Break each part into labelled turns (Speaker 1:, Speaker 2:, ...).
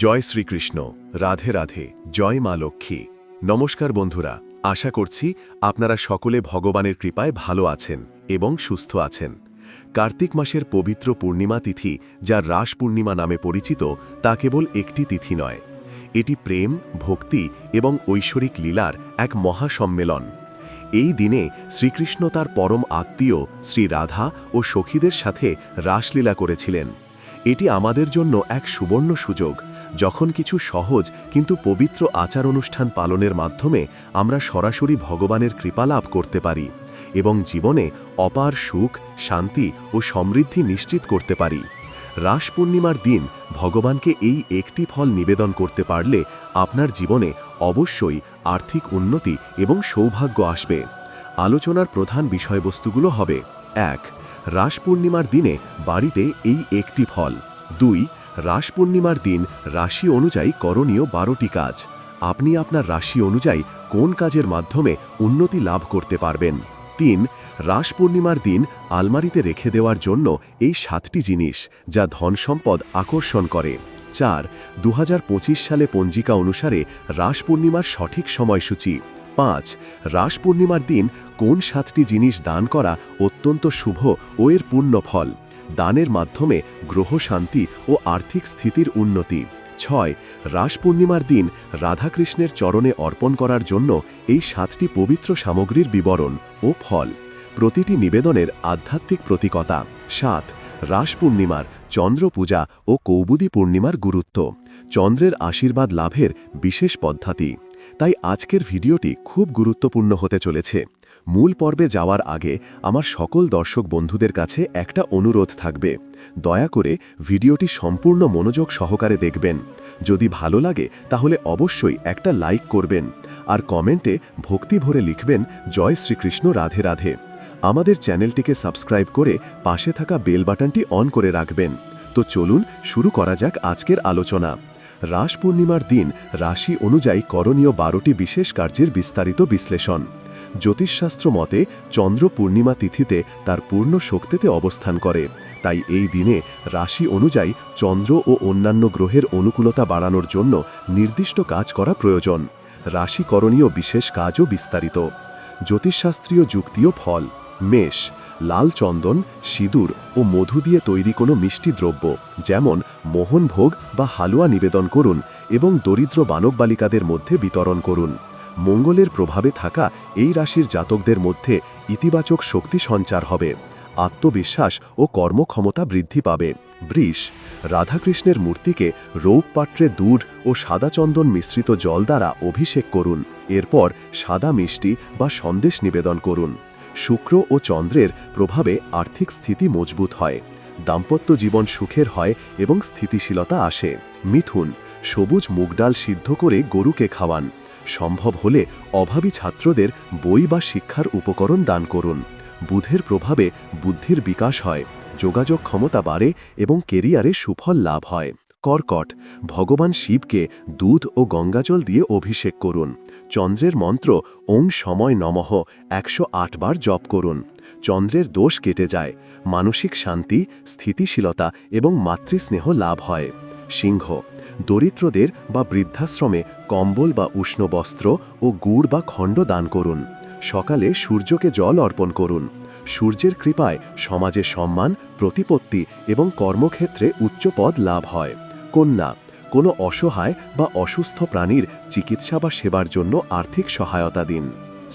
Speaker 1: জয় শ্রীকৃষ্ণ রাধে রাধে জয় মা লক্ষ্মী নমস্কার বন্ধুরা আশা করছি আপনারা সকলে ভগবানের কৃপায় ভালো আছেন এবং সুস্থ আছেন কার্তিক মাসের পবিত্র পূর্ণিমা তিথি যা রাস পূর্ণিমা নামে পরিচিত তা কেবল একটি তিথি নয় এটি প্রেম ভক্তি এবং ঐশ্বরিক লীলার এক মহাসম্মেলন এই দিনে শ্রীকৃষ্ণ তার পরম আত্মীয় শ্রী রাধা ও সখীদের সাথে রাসলীলা করেছিলেন এটি আমাদের জন্য এক সুবর্ণ সুযোগ যখন কিছু সহজ কিন্তু পবিত্র আচার অনুষ্ঠান পালনের মাধ্যমে আমরা সরাসরি ভগবানের কৃপা লাভ করতে পারি এবং জীবনে অপার সুখ শান্তি ও সমৃদ্ধি নিশ্চিত করতে পারি রাস পূর্ণিমার দিন ভগবানকে এই একটি ফল নিবেদন করতে পারলে আপনার জীবনে অবশ্যই আর্থিক উন্নতি এবং সৌভাগ্য আসবে আলোচনার প্রধান বিষয়বস্তুগুলো হবে এক রাস পূর্ণিমার দিনে বাড়িতে এই একটি ফল দুই রাস পূর্ণিমার দিন রাশি অনুযায়ী করণীয় বারোটি কাজ আপনি আপনার রাশি অনুযায়ী কোন কাজের মাধ্যমে উন্নতি লাভ করতে পারবেন তিন রাস পূর্ণিমার দিন আলমারিতে রেখে দেওয়ার জন্য এই সাতটি জিনিস যা ধন সম্পদ আকর্ষণ করে চার দু সালে পঞ্জিকা অনুসারে রাস পূর্ণিমার সঠিক সময়সূচি পাঁচ রাস পূর্ণিমার দিন কোন সাতটি জিনিস দান করা অত্যন্ত শুভ ও এর পূর্ণ ফল দানের মাধ্যমে গ্রহ শান্তি ও আর্থিক স্থিতির উন্নতি ছয় রাস পূর্ণিমার দিন রাধাকৃষ্ণের চরণে অর্পণ করার জন্য এই সাতটি পবিত্র সামগ্রীর বিবরণ ও ফল প্রতিটি নিবেদনের আধ্যাত্মিক প্রতীকতা সাত রাস পূর্ণিমার চন্দ্র পূজা ও কৌবুদি পূর্ণিমার গুরুত্ব চন্দ্রের আশীর্বাদ লাভের বিশেষ পদ্ধতি তাই আজকের ভিডিওটি খুব গুরুত্বপূর্ণ হতে চলেছে মূল পর্বে যাওয়ার আগে আমার সকল দর্শক বন্ধুদের কাছে একটা অনুরোধ থাকবে দয়া করে ভিডিওটি সম্পূর্ণ মনোযোগ সহকারে দেখবেন যদি ভালো লাগে তাহলে অবশ্যই একটা লাইক করবেন আর কমেন্টে ভক্তি ভরে লিখবেন জয় শ্রীকৃষ্ণ রাধে রাধে আমাদের চ্যানেলটিকে সাবস্ক্রাইব করে পাশে থাকা বেল বাটনটি অন করে রাখবেন তো চলুন শুরু করা যাক আজকের আলোচনা রাস পূর্ণিমার দিন রাশি অনুযায়ী করণীয় বারোটি বিশেষ কার্যের বিস্তারিত বিশ্লেষণ জ্যোতিষশাস্ত্র মতে চন্দ্র পূর্ণিমা তিথিতে তার পূর্ণ শক্তিতে অবস্থান করে তাই এই দিনে রাশি অনুযায়ী চন্দ্র ও অন্যান্য গ্রহের অনুকূলতা বাড়ানোর জন্য নির্দিষ্ট কাজ করা প্রয়োজন রাশি করণীয় বিশেষ কাজও বিস্তারিত জ্যোতিষশাস্ত্রীয় যুক্তিও ফল মেষ লাল চন্দন সিঁদুর ও মধু দিয়ে তৈরি কোনো মিষ্টি দ্রব্য যেমন মোহনভোগ বা হালুয়া নিবেদন করুন এবং দরিদ্র বানব বালিকাদের মধ্যে বিতরণ করুন মঙ্গলের প্রভাবে থাকা এই রাশির জাতকদের মধ্যে ইতিবাচক শক্তি সঞ্চার হবে আত্মবিশ্বাস ও কর্মক্ষমতা বৃদ্ধি পাবে বৃষ রাধাকৃষ্ণের মূর্তিকে রৌপ পাত্রে দুধ ও সাদা চন্দন মিশ্রিত জল দ্বারা অভিষেক করুন এরপর সাদা মিষ্টি বা সন্দেশ নিবেদন করুন শুক্র ও চন্দ্রের প্রভাবে আর্থিক স্থিতি মজবুত হয় দাম্পত্য জীবন সুখের হয় এবং স্থিতিশীলতা আসে মিথুন সবুজ মুগডাল সিদ্ধ করে গরুকে খাওয়ান সম্ভব হলে অভাবী ছাত্রদের বই বা শিক্ষার উপকরণ দান করুন বুধের প্রভাবে বুদ্ধির বিকাশ হয় যোগাযোগ ক্ষমতা বাড়ে এবং কেরিয়ারে সুফল লাভ হয় কর্কট ভগবান শিবকে দুধ ও গঙ্গাজল দিয়ে অভিষেক করুন চন্দ্রের মন্ত্র ওং সময় নমহ একশো বার জপ করুন চন্দ্রের দোষ কেটে যায় মানসিক শান্তি স্থিতিশীলতা এবং মাতৃস্নেহ লাভ হয় সিংহ দরিদ্রদের বা বৃদ্ধাশ্রমে কম্বল বা উষ্ণ বস্ত্র ও গুড় বা খণ্ড দান করুন সকালে সূর্যকে জল অর্পণ করুন সূর্যের কৃপায় সমাজে সম্মান প্রতিপত্তি এবং কর্মক্ষেত্রে উচ্চ পদ লাভ হয় কন্যা কোনো অসহায় বা অসুস্থ প্রাণীর চিকিৎসা বা সেবার জন্য আর্থিক সহায়তা দিন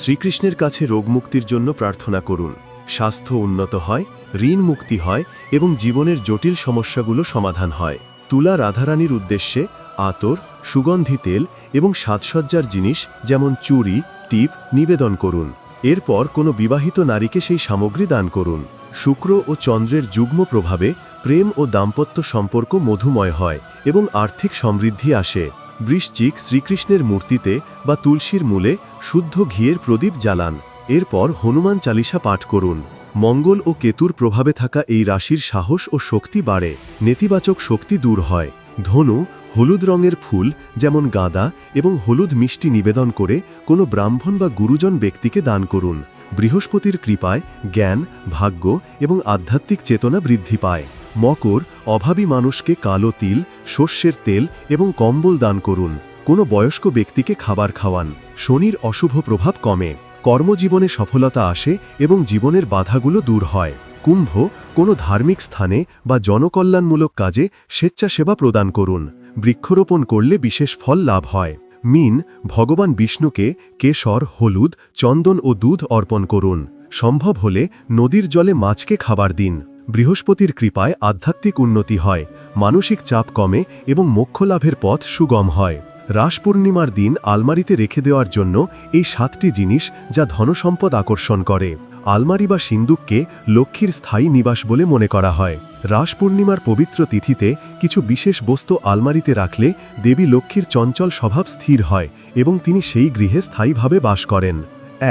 Speaker 1: শ্রীকৃষ্ণের কাছে রোগমুক্তির জন্য প্রার্থনা করুন স্বাস্থ্য উন্নত হয় ঋণ মুক্তি হয় এবং জীবনের জটিল সমস্যাগুলো সমাধান হয় তুলা রাধারানীর উদ্দেশ্যে আতর সুগন্ধি তেল এবং সাজসজ্জার জিনিস যেমন চুরি টিপ নিবেদন করুন এরপর কোনো বিবাহিত নারীকে সেই সামগ্রী দান করুন শুক্র ও চন্দ্রের যুগ্ম প্রভাবে প্রেম ও দাম্পত্য সম্পর্ক মধুময় হয় এবং আর্থিক সমৃদ্ধি আসে বৃশ্চিক শ্রীকৃষ্ণের মূর্তিতে বা তুলসীর মূলে শুদ্ধ ঘিয়ের প্রদীপ জ্বালান এরপর হনুমান চালিসা পাঠ করুন মঙ্গল ও কেতুর প্রভাবে থাকা এই রাশির সাহস ও শক্তি বাড়ে নেতিবাচক শক্তি দূর হয় ধনু হলুদ রঙের ফুল যেমন গাঁদা এবং হলুদ মিষ্টি নিবেদন করে কোনো ব্রাহ্মণ বা গুরুজন ব্যক্তিকে দান করুন বৃহস্পতির কৃপায় জ্ঞান ভাগ্য এবং আধ্যাত্মিক চেতনা বৃদ্ধি পায় মকর অভাবী মানুষকে কালো তিল শস্যের তেল এবং কম্বল দান করুন কোনো বয়স্ক ব্যক্তিকে খাবার খাওয়ান শনির অশুভ প্রভাব কমে কর্মজীবনে সফলতা আসে এবং জীবনের বাধাগুলো দূর হয় কুম্ভ কোনো ধার্মিক স্থানে বা জনকল্যাণমূলক কাজে স্বেচ্ছাসেবা প্রদান করুন বৃক্ষরোপণ করলে বিশেষ ফল লাভ হয় মিন ভগবান বিষ্ণুকে কেশর হলুদ চন্দন ও দুধ অর্পণ করুন সম্ভব হলে নদীর জলে মাছকে খাবার দিন বৃহস্পতির কৃপায় আধ্যাত্মিক উন্নতি হয় মানসিক চাপ কমে এবং মোক্ষলাভের পথ সুগম হয় রাস পূর্ণিমার দিন আলমারিতে রেখে দেওয়ার জন্য এই সাতটি জিনিস যা ধনসম্পদ আকর্ষণ করে আলমারি বা সিন্দুককে লক্ষ্মীর স্থায়ী নিবাস বলে মনে করা হয় রাস পূর্ণিমার পবিত্র তিথিতে কিছু বিশেষ বস্তু আলমারিতে রাখলে দেবী লক্ষ্মীর চঞ্চল স্বভাব স্থির হয় এবং তিনি সেই গৃহে স্থায়ীভাবে বাস করেন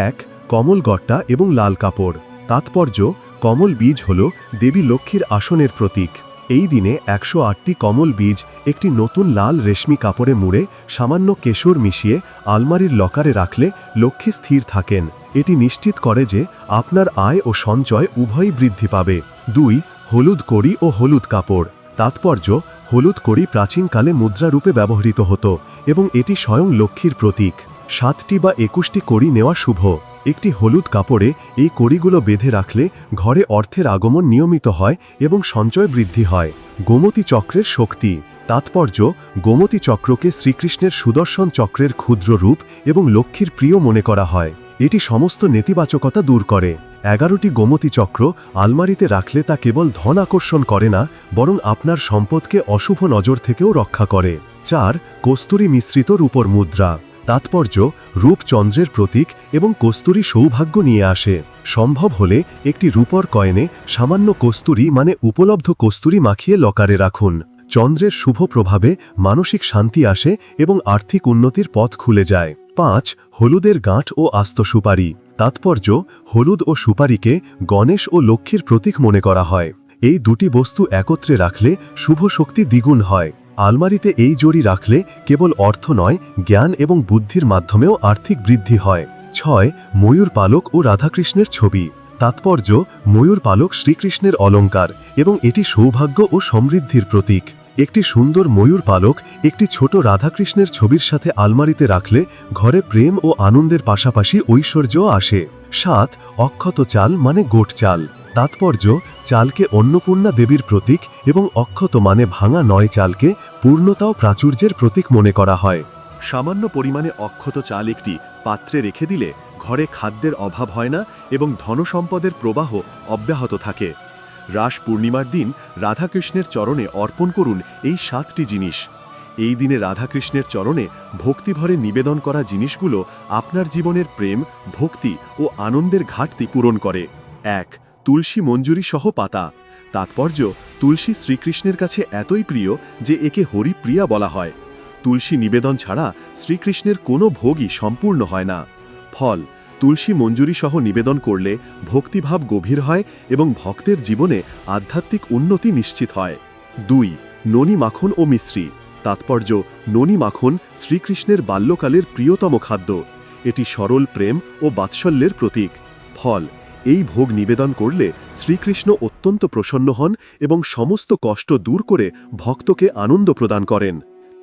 Speaker 1: এক কমল গট্টা এবং লাল কাপড় তাৎপর্য কমল বীজ হল দেবী লক্ষ্মীর আসনের প্রতীক এই দিনে একশো আটটি কমল বীজ একটি নতুন লাল রেশমি কাপড়ে মুড়ে সামান্য কেশর মিশিয়ে আলমারির লকারে রাখলে লক্ষ্মী স্থির থাকেন এটি নিশ্চিত করে যে আপনার আয় ও সঞ্চয় উভয়ই বৃদ্ধি পাবে দুই হলুদ কড়ি ও হলুদ কাপড় তাৎপর্য হলুদ কড়ি প্রাচীনকালে মুদ্রারূপে ব্যবহৃত হতো এবং এটি স্বয়ং লক্ষ্মীর প্রতীক সাতটি বা একুশটি কড়ি নেওয়া শুভ একটি হলুদ কাপড়ে এই কড়িগুলো বেঁধে রাখলে ঘরে অর্থের আগমন নিয়মিত হয় এবং সঞ্চয় বৃদ্ধি হয় গোমতী চক্রের শক্তি তাৎপর্য গোমতী চক্রকে শ্রীকৃষ্ণের সুদর্শন চক্রের ক্ষুদ্র রূপ এবং লক্ষ্মীর প্রিয় মনে করা হয় এটি সমস্ত নেতিবাচকতা দূর করে এগারোটি গোমতী চক্র আলমারিতে রাখলে তা কেবল ধন আকর্ষণ করে না বরং আপনার সম্পদকে অশুভ নজর থেকেও রক্ষা করে চার কস্তুরি মিশ্রিত রূপর মুদ্রা তাৎপর্য রূপ চন্দ্রের প্রতীক এবং কস্তুরি সৌভাগ্য নিয়ে আসে সম্ভব হলে একটি রূপর কয়েনে সামান্য কস্তুরি মানে উপলব্ধ কস্তুরি মাখিয়ে লকারে রাখুন চন্দ্রের শুভ প্রভাবে মানসিক শান্তি আসে এবং আর্থিক উন্নতির পথ খুলে যায় পাঁচ হলুদের গাঁট ও আস্ত সুপারি তাৎপর্য হলুদ ও সুপারিকে গণেশ ও লক্ষ্মীর প্রতীক মনে করা হয় এই দুটি বস্তু একত্রে রাখলে শুভ শক্তি দ্বিগুণ হয় আলমারিতে এই জড়ি রাখলে কেবল অর্থ নয় জ্ঞান এবং বুদ্ধির মাধ্যমেও আর্থিক বৃদ্ধি হয় ছয় ময়ূর পালক ও রাধাকৃষ্ণের ছবি তাৎপর্য ময়ূর পালক শ্রীকৃষ্ণের অলঙ্কার এবং এটি সৌভাগ্য ও সমৃদ্ধির প্রতীক একটি সুন্দর ময়ূর পালক একটি ছোট রাধাকৃষ্ণের ছবির সাথে আলমারিতে রাখলে ঘরে প্রেম ও আনন্দের পাশাপাশি ঐশ্বর্য আসে সাত অক্ষত চাল মানে গোট চাল তাৎপর্য চালকে অন্নপূর্ণা দেবীর প্রতীক এবং অক্ষত মানে ভাঙা নয় চালকে পূর্ণতা ও প্রাচুর্যের প্রতীক মনে করা হয় সামান্য পরিমাণে অক্ষত চাল একটি পাত্রে রেখে দিলে ঘরে খাদ্যের অভাব হয় না এবং ধনসম্পদের প্রবাহ অব্যাহত থাকে রাস পূর্ণিমার দিন রাধাকৃষ্ণের চরণে অর্পণ করুন এই সাতটি জিনিস এই দিনে রাধাকৃষ্ণের চরণে ভক্তিভরে নিবেদন করা জিনিসগুলো আপনার জীবনের প্রেম ভক্তি ও আনন্দের ঘাটতি পূরণ করে এক তুলসী মঞ্জুরি সহ পাতা তাৎপর্য তুলসী শ্রীকৃষ্ণের কাছে এতই প্রিয় যে একে হরিপ্রিয়া বলা হয় তুলসী নিবেদন ছাড়া শ্রীকৃষ্ণের কোনো ভোগই সম্পূর্ণ হয় না ফল তুলসী মঞ্জুরি সহ নিবেদন করলে ভক্তিভাব গভীর হয় এবং ভক্তের জীবনে আধ্যাত্মিক উন্নতি নিশ্চিত হয় দুই ননি মাখন ও মিশ্রি তাৎপর্য ননি মাখন শ্রীকৃষ্ণের বাল্যকালের প্রিয়তম খাদ্য এটি সরল প্রেম ও বাৎসল্যের প্রতীক ফল এই ভোগ নিবেদন করলে শ্রীকৃষ্ণ অত্যন্ত প্রসন্ন হন এবং সমস্ত কষ্ট দূর করে ভক্তকে আনন্দ প্রদান করেন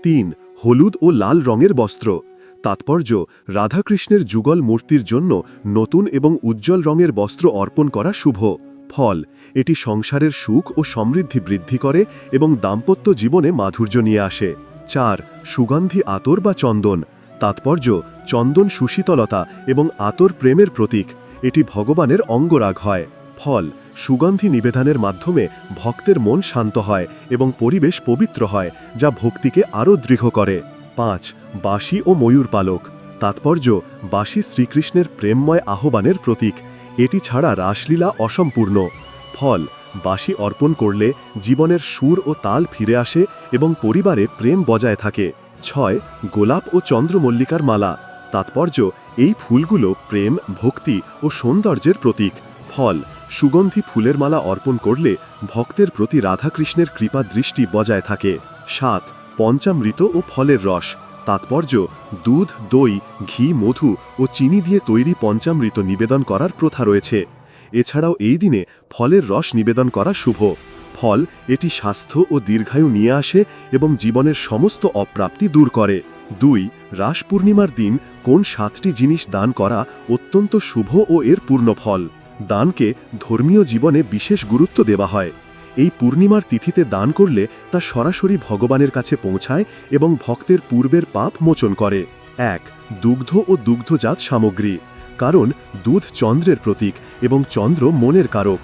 Speaker 1: তিন হলুদ ও লাল রঙের বস্ত্র তাৎপর্য রাধাকৃষ্ণের যুগল মূর্তির জন্য নতুন এবং উজ্জ্বল রঙের বস্ত্র অর্পণ করা শুভ ফল এটি সংসারের সুখ ও সমৃদ্ধি বৃদ্ধি করে এবং দাম্পত্য জীবনে মাধুর্য নিয়ে আসে চার সুগন্ধি আতর বা চন্দন তাৎপর্য চন্দন সুশীতলতা এবং আতর প্রেমের প্রতীক এটি ভগবানের অঙ্গরাগ হয় ফল সুগন্ধি নিবেদনের মাধ্যমে ভক্তের মন শান্ত হয় এবং পরিবেশ পবিত্র হয় যা ভক্তিকে আরও দৃঢ় করে পাঁচ বাসি ও ময়ূর পালক তাৎপর্য বাসি শ্রীকৃষ্ণের প্রেমময় আহ্বানের প্রতীক এটি ছাড়া রাসলীলা অসম্পূর্ণ ফল বাসি অর্পণ করলে জীবনের সুর ও তাল ফিরে আসে এবং পরিবারে প্রেম বজায় থাকে ছয় গোলাপ ও চন্দ্রমল্লিকার মালা তাৎপর্য এই ফুলগুলো প্রেম ভক্তি ও সৌন্দর্যের প্রতীক ফল সুগন্ধি ফুলের মালা অর্পণ করলে ভক্তের প্রতি রাধাকৃষ্ণের কৃপা দৃষ্টি বজায় থাকে সাত পঞ্চামৃত ও ফলের রস তাৎপর্য দুধ দই ঘি মধু ও চিনি দিয়ে তৈরি পঞ্চামৃত নিবেদন করার প্রথা রয়েছে এছাড়াও এই দিনে ফলের রস নিবেদন করা শুভ ফল এটি স্বাস্থ্য ও দীর্ঘায়ু নিয়ে আসে এবং জীবনের সমস্ত অপ্রাপ্তি দূর করে দুই রাস পূর্ণিমার দিন কোন সাতটি জিনিস দান করা অত্যন্ত শুভ ও এর পূর্ণ ফল দানকে ধর্মীয় জীবনে বিশেষ গুরুত্ব দেওয়া হয় এই পূর্ণিমার তিথিতে দান করলে তা সরাসরি ভগবানের কাছে পৌঁছায় এবং ভক্তের পূর্বের পাপ মোচন করে এক দুগ্ধ ও দুগ্ধজাত সামগ্রী কারণ দুধ চন্দ্রের প্রতীক এবং চন্দ্র মনের কারক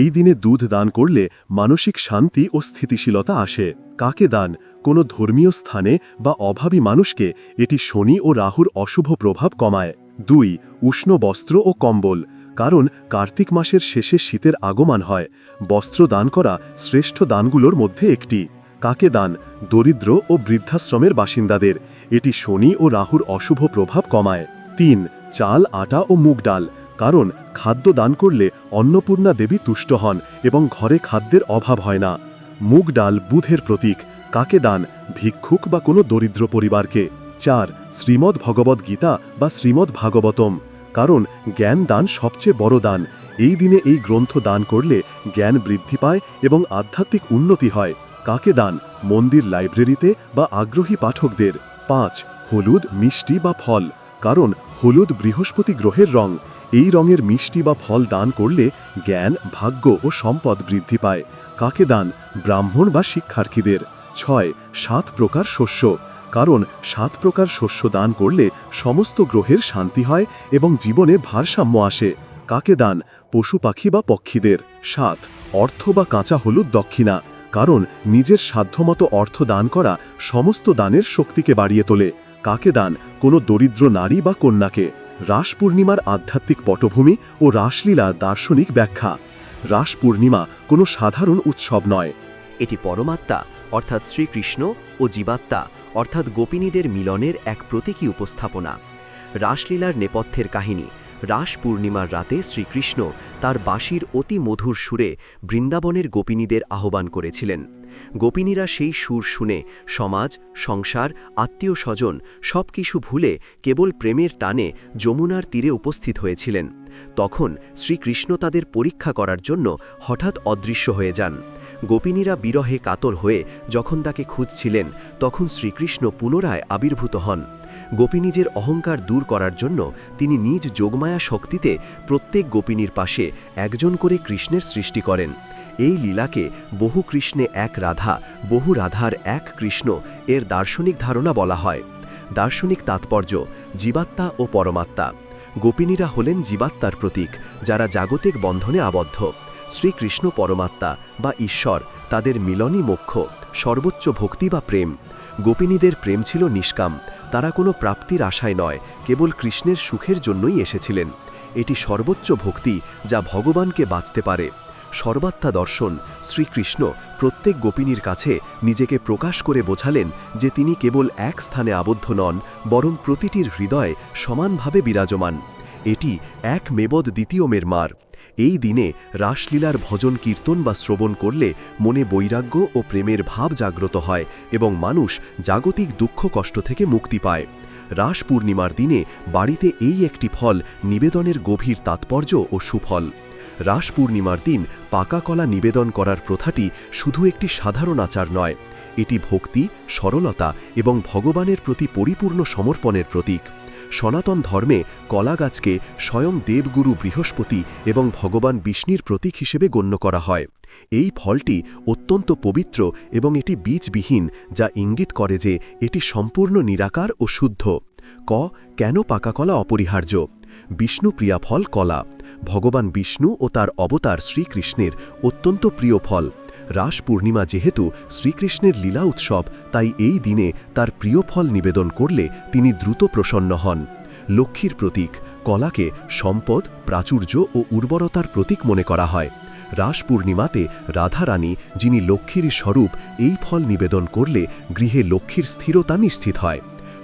Speaker 1: এই দিনে দুধ দান করলে মানসিক শান্তি ও স্থিতিশীলতা আসে কাকে দান কোনো ধর্মীয় স্থানে বা অভাবী মানুষকে এটি শনি ও রাহুর অশুভ প্রভাব কমায় দুই উষ্ণ বস্ত্র ও কম্বল কারণ কার্তিক মাসের শেষে শীতের আগমন হয় বস্ত্র দান করা শ্রেষ্ঠ দানগুলোর মধ্যে একটি কাকে দান দরিদ্র ও বৃদ্ধাশ্রমের বাসিন্দাদের এটি শনি ও রাহুর অশুভ প্রভাব কমায় তিন চাল আটা ও মুগ ডাল কারণ খাদ্য দান করলে অন্নপূর্ণা দেবী তুষ্ট হন এবং ঘরে খাদ্যের অভাব হয় না মুগ ডাল বুধের প্রতীক কাকে দান ভিক্ষুক বা কোনো দরিদ্র পরিবারকে চার শ্রীমদ্ ভগবদ্গীতা বা শ্রীমদ্ ভাগবতম কারণ জ্ঞান দান সবচেয়ে বড় দান এই দিনে এই গ্রন্থ দান করলে জ্ঞান বৃদ্ধি পায় এবং আধ্যাত্মিক উন্নতি হয় কাকে দান মন্দির লাইব্রেরিতে বা আগ্রহী পাঠকদের পাঁচ হলুদ মিষ্টি বা ফল কারণ হলুদ বৃহস্পতি গ্রহের রং এই রঙের মিষ্টি বা ফল দান করলে জ্ঞান ভাগ্য ও সম্পদ বৃদ্ধি পায় কাকে দান ব্রাহ্মণ বা শিক্ষার্থীদের ছয় সাত প্রকার শস্য কারণ সাত প্রকার শস্য দান করলে সমস্ত গ্রহের শান্তি হয় এবং জীবনে ভারসাম্য আসে কাকে দান পশু পাখি বা পক্ষীদের সাত অর্থ বা কাঁচা হলুদ দক্ষিণা কারণ নিজের সাধ্যমতো অর্থ দান করা সমস্ত দানের শক্তিকে বাড়িয়ে তোলে কাকে দান কোনো দরিদ্র নারী বা কন্যাকে রাস পূর্ণিমার আধ্যাত্মিক পটভূমি ও রাসলীলা দার্শনিক ব্যাখ্যা রাস পূর্ণিমা কোনো সাধারণ উৎসব নয়
Speaker 2: এটি পরমাত্মা অর্থাৎ শ্রীকৃষ্ণ ও জীবাত্মা অর্থাৎ গোপিনীদের মিলনের এক প্রতীকী উপস্থাপনা রাসলীলার নেপথ্যের কাহিনী রাস পূর্ণিমার রাতে শ্রীকৃষ্ণ তার বাঁশির অতি মধুর সুরে বৃন্দাবনের গোপিনীদের আহ্বান করেছিলেন গোপিনীরা সেই সুর শুনে সমাজ সংসার আত্মীয় স্বজন সব কিছু ভুলে কেবল প্রেমের টানে যমুনার তীরে উপস্থিত হয়েছিলেন তখন শ্রীকৃষ্ণ তাদের পরীক্ষা করার জন্য হঠাৎ অদৃশ্য হয়ে যান গোপিনীরা বিরহে কাতর হয়ে যখন তাকে খুঁজছিলেন তখন শ্রীকৃষ্ণ পুনরায় আবির্ভূত হন গোপী নিজের অহংকার দূর করার জন্য তিনি নিজ যোগমায়া শক্তিতে প্রত্যেক গোপিনীর পাশে একজন করে কৃষ্ণের সৃষ্টি করেন এই লীলাকে বহু কৃষ্ণে এক রাধা বহু রাধার এক কৃষ্ণ এর দার্শনিক ধারণা বলা হয় দার্শনিক তাৎপর্য জীবাত্মা ও পরমাত্মা গোপিনীরা হলেন জীবাত্মার প্রতীক যারা জাগতিক বন্ধনে আবদ্ধ শ্রীকৃষ্ণ পরমাত্মা বা ঈশ্বর তাদের মিলনই মোক্ষ সর্বোচ্চ ভক্তি বা প্রেম গোপিনীদের প্রেম ছিল নিষ্কাম তারা কোনো প্রাপ্তির আশায় নয় কেবল কৃষ্ণের সুখের জন্যই এসেছিলেন এটি সর্বোচ্চ ভক্তি যা ভগবানকে বাঁচতে পারে সর্বাত্মা দর্শন শ্রীকৃষ্ণ প্রত্যেক গোপিনীর কাছে নিজেকে প্রকাশ করে বোঝালেন যে তিনি কেবল এক স্থানে আবদ্ধ নন বরং প্রতিটির হৃদয়ে সমানভাবে বিরাজমান এটি এক মেবদ দ্বিতীয় মের মার এই দিনে রাসলীলার ভজন কীর্তন বা শ্রবণ করলে মনে বৈরাগ্য ও প্রেমের ভাব জাগ্রত হয় এবং মানুষ জাগতিক দুঃখ কষ্ট থেকে মুক্তি পায় রাস পূর্ণিমার দিনে বাড়িতে এই একটি ফল নিবেদনের গভীর তাৎপর্য ও সুফল রাস পূর্ণিমার দিন পাকা কলা নিবেদন করার প্রথাটি শুধু একটি সাধারণ আচার নয় এটি ভক্তি সরলতা এবং ভগবানের প্রতি পরিপূর্ণ সমর্পণের প্রতীক সনাতন ধর্মে কলা গাছকে স্বয়ং দেবগুরু বৃহস্পতি এবং ভগবান বিষ্ণুর প্রতীক হিসেবে গণ্য করা হয় এই ফলটি অত্যন্ত পবিত্র এবং এটি বীজবিহীন যা ইঙ্গিত করে যে এটি সম্পূর্ণ নিরাকার ও শুদ্ধ ক কেন পাকা কলা অপরিহার্য বিষ্ণু প্রিয়া ফল কলা ভগবান বিষ্ণু ও তার অবতার শ্রীকৃষ্ণের অত্যন্ত প্রিয় ফল রাস পূর্ণিমা যেহেতু শ্রীকৃষ্ণের লীলা উৎসব তাই এই দিনে তার প্রিয় ফল নিবেদন করলে তিনি দ্রুত প্রসন্ন হন লক্ষ্মীর প্রতীক কলাকে সম্পদ প্রাচুর্য ও উর্বরতার প্রতীক মনে করা হয় রাস পূর্ণিমাতে রাধারানী যিনি লক্ষ্মীর স্বরূপ এই ফল নিবেদন করলে গৃহে লক্ষ্মীর স্থিরতা নিশ্চিত হয়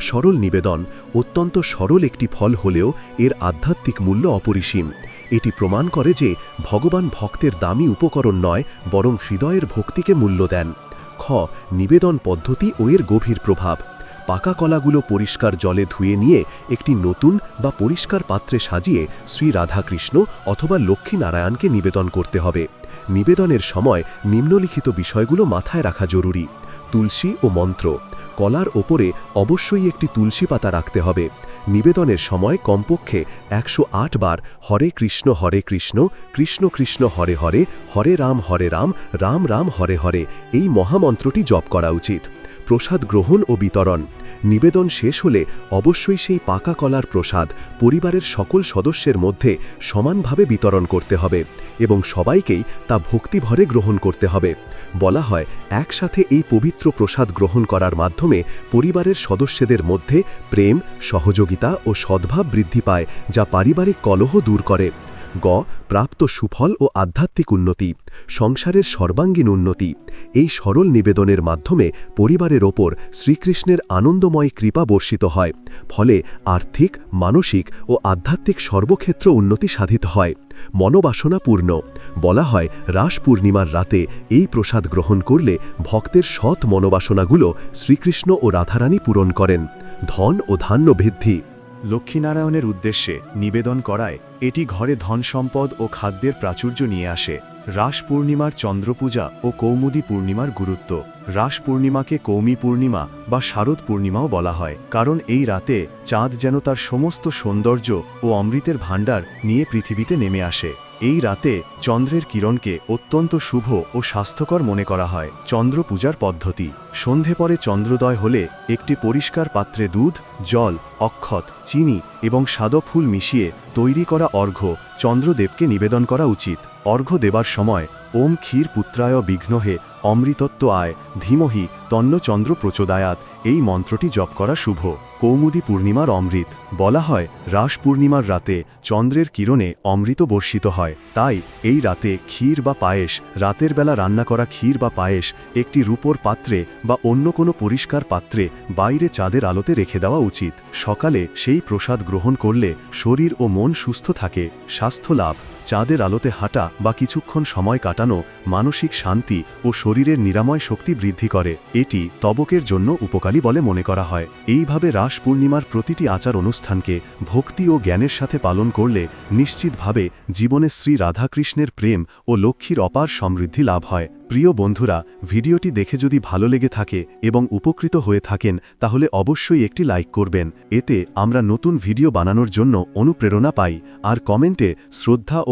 Speaker 2: সরল নিবেদন অত্যন্ত সরল একটি ফল হলেও এর আধ্যাত্মিক মূল্য অপরিসীম এটি প্রমাণ করে যে ভগবান ভক্তের দামি উপকরণ নয় বরং হৃদয়ের ভক্তিকে মূল্য দেন খ নিবেদন পদ্ধতি ও এর গভীর প্রভাব পাকা কলাগুলো পরিষ্কার জলে ধুয়ে নিয়ে একটি নতুন বা পরিষ্কার পাত্রে সাজিয়ে শ্রী রাধাকৃষ্ণ অথবা লক্ষ্মীনারায়ণকে নিবেদন করতে হবে নিবেদনের সময় নিম্নলিখিত বিষয়গুলো মাথায় রাখা জরুরি তুলসী ও মন্ত্র কলার ওপরে অবশ্যই একটি তুলসী পাতা রাখতে হবে নিবেদনের সময় কমপক্ষে একশো বার হরে কৃষ্ণ হরে কৃষ্ণ কৃষ্ণ কৃষ্ণ হরে হরে হরে রাম হরে রাম রাম রাম হরে হরে এই মহামন্ত্রটি জপ করা উচিত প্রসাদ গ্রহণ ও বিতরণ নিবেদন শেষ হলে অবশ্যই সেই পাকা কলার প্রসাদ পরিবারের সকল সদস্যের মধ্যে সমানভাবে বিতরণ করতে হবে এবং সবাইকেই তা ভক্তিভরে গ্রহণ করতে হবে বলা হয় একসাথে এই পবিত্র প্রসাদ গ্রহণ করার মাধ্যমে পরিবারের সদস্যদের মধ্যে প্রেম সহযোগিতা ও সদ্ভাব বৃদ্ধি পায় যা পারিবারিক কলহ দূর করে গ প্রাপ্ত সুফল ও আধ্যাত্মিক উন্নতি সংসারের সর্বাঙ্গীন উন্নতি এই সরল নিবেদনের মাধ্যমে পরিবারের ওপর শ্রীকৃষ্ণের আনন্দময় কৃপা বর্ষিত হয় ফলে আর্থিক মানসিক ও আধ্যাত্মিক সর্বক্ষেত্র উন্নতি সাধিত হয় মনোবাসনাপূর্ণ বলা হয় রাস পূর্ণিমার রাতে এই প্রসাদ গ্রহণ করলে ভক্তের সৎ মনোবাসনাগুলো শ্রীকৃষ্ণ ও রাধারানী পূরণ করেন ধন ও ধান্য বৃদ্ধি লক্ষ্মীনারায়ণের উদ্দেশ্যে নিবেদন করায় এটি ঘরে ধন সম্পদ ও খাদ্যের প্রাচুর্য নিয়ে আসে রাস পূর্ণিমার চন্দ্রপূজা ও কৌমুদি পূর্ণিমার গুরুত্ব রাস পূর্ণিমাকে কৌমি পূর্ণিমা বা শারদ পূর্ণিমাও বলা হয় কারণ এই রাতে চাঁদ যেন তার সমস্ত সৌন্দর্য ও অমৃতের ভাণ্ডার নিয়ে পৃথিবীতে নেমে আসে এই রাতে চন্দ্রের কিরণকে অত্যন্ত শুভ ও স্বাস্থ্যকর মনে করা হয় চন্দ্র পূজার পদ্ধতি সন্ধে পরে চন্দ্রোদয় হলে একটি পরিষ্কার পাত্রে দুধ জল অক্ষত চিনি এবং সাদ ফুল মিশিয়ে তৈরি করা অর্ঘ্য চন্দ্রদেবকে নিবেদন করা উচিত অর্ঘ্য দেবার সময় ওম ক্ষীর পুত্রায় বিঘ্নহে অমৃতত্ব আয় ধীমহি তন্নচন্দ্র প্রচোদায়াত এই মন্ত্রটি জপ করা শুভ কৌমুদি পূর্ণিমার অমৃত বলা হয় রাস পূর্ণিমার রাতে চন্দ্রের কিরণে অমৃত বর্ষিত হয় তাই এই রাতে ক্ষীর বা পায়েস রাতের বেলা রান্না করা ক্ষীর বা পায়েস একটি রূপোর পাত্রে বা অন্য কোনো পরিষ্কার পাত্রে বাইরে চাঁদের আলোতে রেখে দেওয়া উচিত সকালে সেই প্রসাদ গ্রহণ করলে শরীর ও মন সুস্থ থাকে স্বাস্থ্য লাভ চাঁদের আলোতে হাঁটা বা কিছুক্ষণ সময় কাটানো মানসিক শান্তি ও শরীরের নিরাময় শক্তি বৃদ্ধি করে এটি তবকের জন্য উপকারী বলে মনে করা হয় এইভাবে রাস পূর্ণিমার প্রতিটি আচার অনুষ্ঠানকে ভক্তি ও জ্ঞানের সাথে পালন করলে নিশ্চিতভাবে জীবনে শ্রী রাধাকৃষ্ণের প্রেম ও লক্ষ্মীর অপার সমৃদ্ধি লাভ হয় প্রিয় বন্ধুরা ভিডিওটি দেখে যদি ভালো লেগে থাকে এবং উপকৃত হয়ে থাকেন তাহলে অবশ্যই একটি লাইক করবেন এতে আমরা নতুন ভিডিও বানানোর জন্য অনুপ্রেরণা পাই আর কমেন্টে শ্রদ্ধা ও